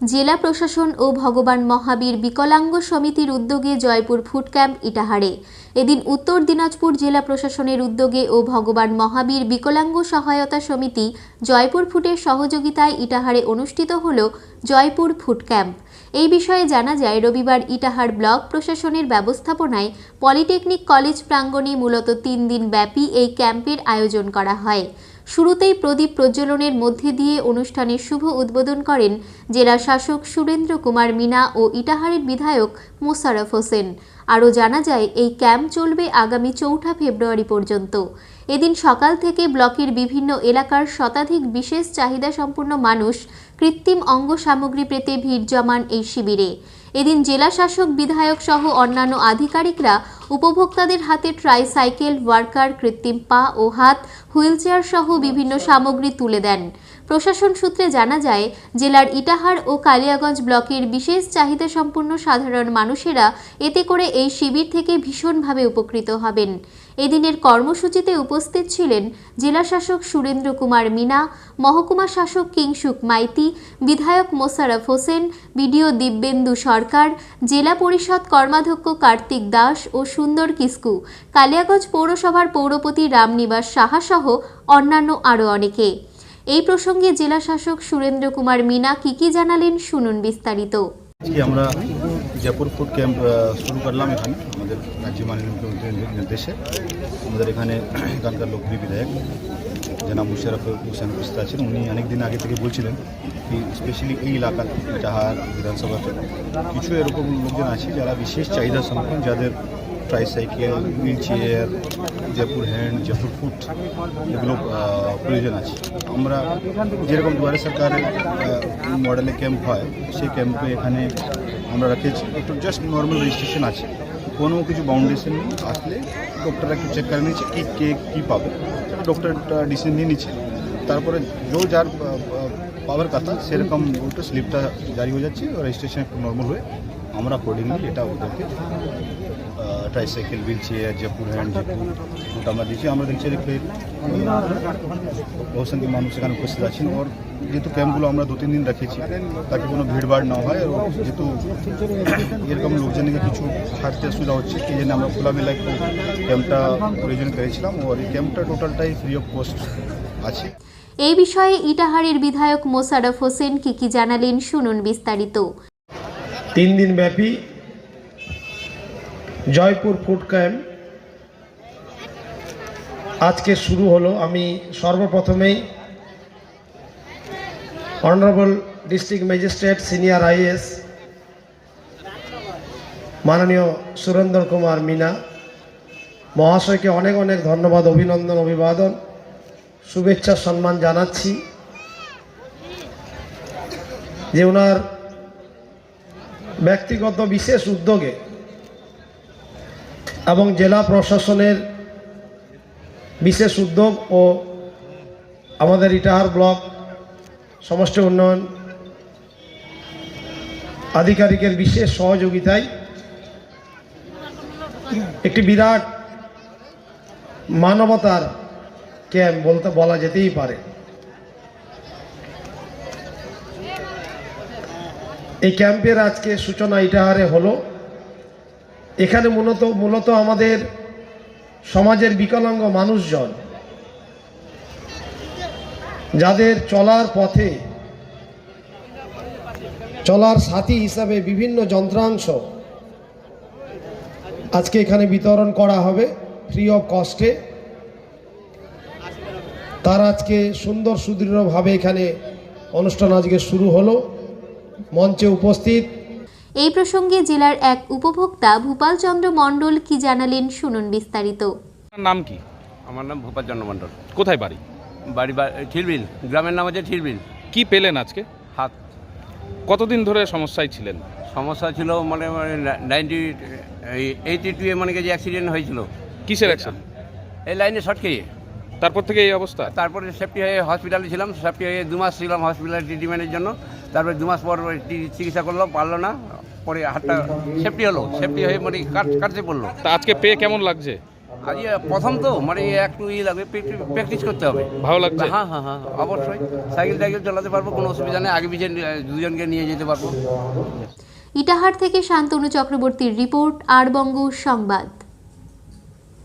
জেলা প্রশাসন ও ভগবান মহাবীর বিকলাঙ্গ সমিতির উদ্যোগে জয়পুর ফুড ক্যাম্প ইটাহারে। এদিন উত্তর দিনাজপুর জেলা প্রশাসনের উদ্যোগে ও ভগবান মহাবীর বিকলাঙ্গ সহায়তা সমিতি জয়পুর ফুটের সহযোগিতায় ইটাহারে অনুষ্ঠিত হল জয়পুর ফুড ক্যাম্প। এই বিষয়ে জানা যায়, রবিবার ইটাহার ব্লক প্রশাসনের ব্যবস্থাপনায় পলিটেকনিক কলেজ প্রাঙ্গণে মূলত তিন দিন ব্যাপী এই ক্যাম্পের আয়োজন করা হয়। শুরুতেই প্রদীপ প্রজ্বলনের মধ্যে দিয়ে অনুষ্ঠানের শুভ উদ্বোধন করেন জেলা শাসক সুরেন্দ্র কুমার মিনা ও ইটাহারের বিধায়ক মোশারফ হোসেন। আরও জানা যায়, এই ক্যাম্প চলবে আগামী চৌঠা ফেব্রুয়ারি পর্যন্ত। এদিন সকাল থেকে ব্লকের বিভিন্ন এলাকার শতাধিক বিশেষ চাহিদা সম্পন্ন মানুষ কৃত্রিম অঙ্গ সামগ্রী পেতে ভিড় জমান এই শিবিরে। এদিন জেলা শাসক, বিধায়ক সহ অন্যান্য আধিকারিকরা উপভোক্তাদের হাতে ট্রাইসাইকেল ওয়ার্কার কৃত্রিম পা ও হাত হুইলচেয়ার সহ বিভিন্ন সামগ্রী তুলে দেন। প্রশাসন সূত্রে জানা যায়, জেলার ইটাহার ও কালিয়াগঞ্জ ব্লকের বিশেষ চাহিদা সম্পন্ন সাধারণ মানুষেরা এতে করে এই শিবির থেকে ভীষণভাবে উপকৃত হবেন। এদিনের কর্মসূচিতে উপস্থিত ছিলেন জেলা শাসক সুরেন্দ্র কুমার মিনা, মহকুমা শাসক কিংসুক মাইতি, বিধায়ক মোশাররফ হোসেন, বিডিও দিব্যেন্দু সরকার, জেলা পরিষদ কর্মাধ্যক্ষ কার্তিক দাস ও সুন্দর কিস্কু, কালিয়াগঞ্জ পৌরসভার পৌরপতি রামনিবাস সাহা সহ অন্যান্য আরও অনেকে। এই প্রসঙ্গে জেলা শাসক সুরেন্দ্র কুমার মিনা কি কি জানালেন শুনুন বিস্তারিত। আজকে আমরা জয়পুর ফুড ক্যাম্প শুরু করলাম এখানে, আমাদের রাজ্য মাননীয় মুখ্যমন্ত্রীর নির্দেশে। আমাদের এখানে এখানকার লোকপ্রিয় বিধায়ক জনাব মুশারফ হোসেন উপস্থিত আছেন। উনি অনেক দিন আগে থেকে বলছিলেন কি স্পেশালি এই এলাকার যাহার বিধানসভাতে কিছু এরকম লোকজন আছে যারা বিশেষ চাহিদা সম্পন্ন, যাদের tricycle wheel chair Jaipur hand, Jaipur foot এগুলো প্রয়োজন আছে। আমরা যেরকম দুয়ারে সরকারের মডেলে ক্যাম্প হয়, সেই ক্যাম্পে এখানে আমরা রেখেছি। একটু জাস্ট নর্মাল রেজিস্ট্রেশন আছে। কোনো কিছু বাউন্ডেশন নেই, আসলে ডক্টর একটু চেক করে নিচ্ছে কী, কে কী পাবে। ডক্টর ডিসিশন নিয়ে নিচ্ছে। তারপরে যে যার পাওয়ার কথা, সেরকম ওটা স্লিপটা জারি হয়ে যাচ্ছে রেজিস্ট্রেশন একটু নর্মাল হয়ে আমরা অ্যাকর্ডিংলি এটা ওদেরকে tricycle wheel chair Jaipur hand আমরা দিচ্ছি আমরা দেখছি যে বহু সংখ্যক মানুষ এখানে উপস্থিত আছেন। ওর যেহেতু ক্যাম্পগুলো আমরা দু তিন দিন রেখেছি তাকে কোনো ভিড়ভাড় না হয়। আর যেহেতু এরকম লোকজনকে কিছু হাঁটতে অসুবিধা হচ্ছে এই জন্য আমরা খোলামেলা একটু ক্যাম্পটা প্রয়োজন করেছিলাম। ওর এই ক্যাম্পটা টোটালটাই ফ্রি অফ কস্ট আছে। এই বিষয়ে ইটাহারের বিধায়ক মোশাররফ হোসেন কি কি জানালেন শুনুন বিস্তারিত। তিন দিন ব্যাপী জয়পুর ফুড ক্যাম্প আজকে শুরু হলো। আমি সর্বপ্রথমেই honourable district magistrate, senior IAS মাননীয় সুরেন্দ্র কুমার মিনা। মহাশয়কে অনেক অনেক ধন্যবাদ, অভিনন্দন, অভিবাদন, শুভেচ্ছা, সম্মান জানাচ্ছি। যে ওনার ব্যক্তিগত বিশেষ উদ্যোগে এবং জেলা প্রশাসনের বিশেষ উদ্যোগ ও আমাদের ইটাহার ব্লক সমষ্টি উন্নয়ন আধিকারিকের বিশেষ সহযোগিতায় একটি বিরাট মানবতার ক্যাম্প বলতে বলা যেতেই পারে। এই ক্যাম্পের আজকে সূচনা ইটাহারে হলো। এখানে মূলত মূলত আমাদের সমাজের বিকলাঙ্গ মানুষজন, যাদের চলার পথে, চলার সাথী হিসাবে বিভিন্ন যন্ত্রাংশ আজকে এখানে বিতরণ করা হবে ফ্রি অফ কস্টে তার আজকে সুন্দর সুদৃঢ়ভাবে এখানে অনুষ্ঠান আজকে শুরু হলো। মঞ্চে উপস্থিত এই প্রসঙ্গে জেলার এক উপভোক্তা ভূপাল চন্দ্র মণ্ডল কি জানালেন শুনুন বিস্তারিত। নাম কি? আমার নাম ভূপাল চন্দ্র মণ্ডল। কোথায় বাড়ি? বাড়ি ঠিরবিল গ্রামের নাম হচ্ছে ঠিরবিল কি পেলেন আজকে? হাত। কতদিন ধরে সমস্যায় ছিলেন? সমস্যা ছিল মানে নাইনটি এইটি টু এ মানে যে অ্যাক্সিডেন্ট হয়েছিল। কিসের অ্যাকশন এই লাইনে শর্ট খেয়ে তারপর থেকে এই অবস্থা? তারপরে সেফটি হয়ে হসপিটালে ছিলাম। সেফটি হয়ে দু মাস ছিলাম হসপিটালে ট্রিটমেন্টের জন্য। তারপরে দু মাস পর চিকিৎসা করলাম পারল না। পরে হাতটা সেফটি হলো সেফটি হয়ে মানে কাটছে কাটতে পড়ল তা আজকে পেয়ে কেমন লাগছে? আজ প্রথম তো মানে একটু ই লাগবে প্র্যাকটিস করতে হবে। ভালো লাগছে? হ্যাঁ হ্যাঁ হ্যাঁ অবশ্যই। সাইকেল টাইকেল চালাতে পারব কোনো অসুবিধা নেই আগে পিছিয়ে দুজনকে নিয়ে যেতে পারব। ইটাহার থেকে শান্তনু চক্রবর্তীর রিপোর্ট আর বঙ্গ সংবাদ।